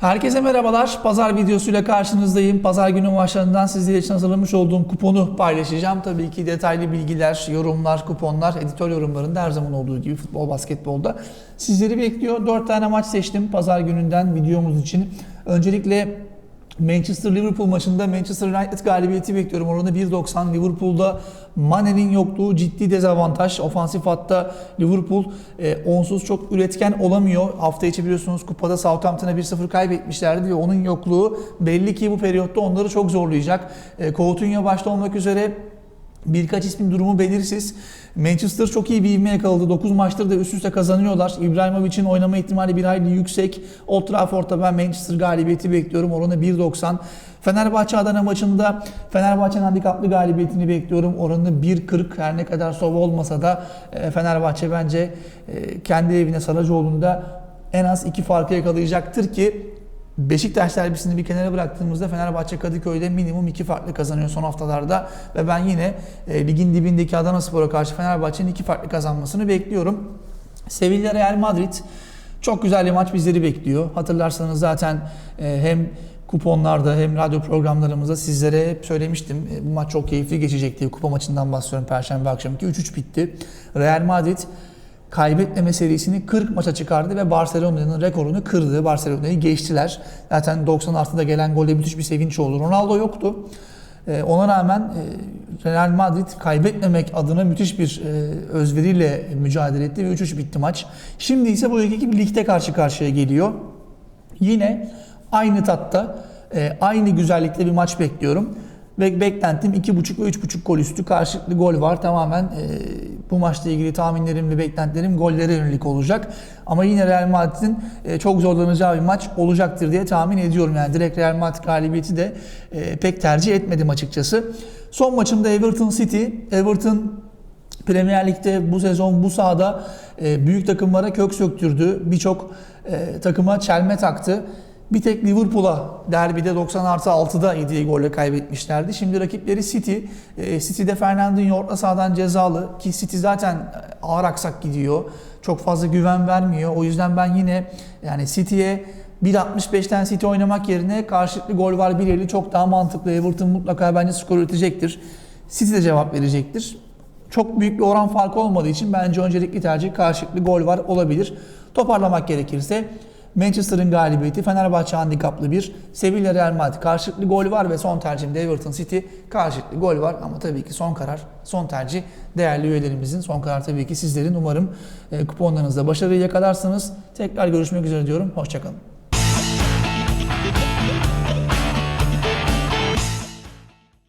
Herkese merhabalar. Pazar videosuyla karşınızdayım. Pazar günü maçlarından sizler için hazırlamış olduğum kuponu paylaşacağım. Tabii ki detaylı bilgiler, yorumlar, kuponlar, editör yorumlarında her zaman olduğu gibi futbol, basketbolda sizleri bekliyor. 4 tane maç seçtim pazar gününden videomuz için. Öncelikle Manchester Liverpool maçında Manchester United galibiyeti bekliyorum. Oranı 1.90. Liverpool'da Mane'nin yokluğu ciddi dezavantaj. Ofansif hatta Liverpool e, onsuz çok üretken olamıyor. Hafta içi biliyorsunuz kupada Southampton'a 1-0 kaybetmişlerdi ve onun yokluğu belli ki bu periyotta onları çok zorlayacak. E, Coutinho başta olmak üzere Birkaç ismin durumu belirsiz. Manchester çok iyi bir ivme yakaladı. 9 maçtır da üst üste kazanıyorlar. İbrahimovic'in oynama ihtimali bir hayli yüksek. Old Trafford'da ben Manchester galibiyeti bekliyorum. Oranı 1.90. Fenerbahçe Adana maçında Fenerbahçe'nin handikaplı galibiyetini bekliyorum. Oranı 1.40 her ne kadar sova olmasa da e, Fenerbahçe bence e, kendi evine Saracoğlu'nda en az iki farkı yakalayacaktır ki Beşiktaş derbisini bir kenara bıraktığımızda Fenerbahçe Kadıköy'de minimum iki farklı kazanıyor son haftalarda ve ben yine e, ligin dibindeki Adana Spor'a karşı Fenerbahçe'nin iki farklı kazanmasını bekliyorum. Sevilla Real Madrid çok güzel bir maç bizleri bekliyor. Hatırlarsanız zaten e, hem kuponlarda hem radyo programlarımızda sizlere hep söylemiştim. E, bu maç çok keyifli geçecek diye kupa maçından bahsediyorum Perşembe akşamki 3-3 bitti. Real Madrid kaybetmeme serisini 40 maça çıkardı ve Barcelona'nın rekorunu kırdı. Barcelona'yı geçtiler. Zaten 90 artıda gelen golle müthiş bir sevinç oldu. Ronaldo yoktu. Ee, Ona rağmen e, Real Madrid kaybetmemek adına müthiş bir e, özveriyle mücadele etti ve 3-3 bitti maç. Şimdi ise bu iki ekip ligde karşı karşıya geliyor. Yine aynı tatta, e, aynı güzellikte bir maç bekliyorum. Ve beklentim 2.5 ve 3.5 gol üstü karşılıklı gol var. Tamamen e, bu maçla ilgili tahminlerim ve beklentilerim gollere yönelik olacak. Ama yine Real Madrid'in e, çok zorlanacağı bir maç olacaktır diye tahmin ediyorum. Yani direkt Real Madrid galibiyeti de e, pek tercih etmedim açıkçası. Son maçımda Everton City. Everton Premier Lig'de bu sezon bu sahada e, büyük takımlara kök söktürdü. Birçok e, takıma çelme taktı. Bir tek Liverpool'a derbide 90 artı 6'da yediği golle kaybetmişlerdi. Şimdi rakipleri City. E, City'de Fernandinho orta sahadan cezalı ki City zaten ağır aksak gidiyor. Çok fazla güven vermiyor. O yüzden ben yine yani City'ye 1.65'ten City oynamak yerine karşılıklı gol var 1.50 çok daha mantıklı. Everton mutlaka bence skor üretecektir. City de cevap verecektir. Çok büyük bir oran farkı olmadığı için bence öncelikli tercih karşılıklı gol var olabilir. Toparlamak gerekirse Manchester'ın galibiyeti, Fenerbahçe handikaplı bir, Sevilla Real Madrid karşılıklı gol var ve son tercihimde Everton City karşılıklı gol var ama tabii ki son karar, son tercih değerli üyelerimizin, son karar tabii ki sizlerin. Umarım e, kuponlarınızda başarıyı yakalarsınız. Tekrar görüşmek üzere diyorum. Hoşçakalın.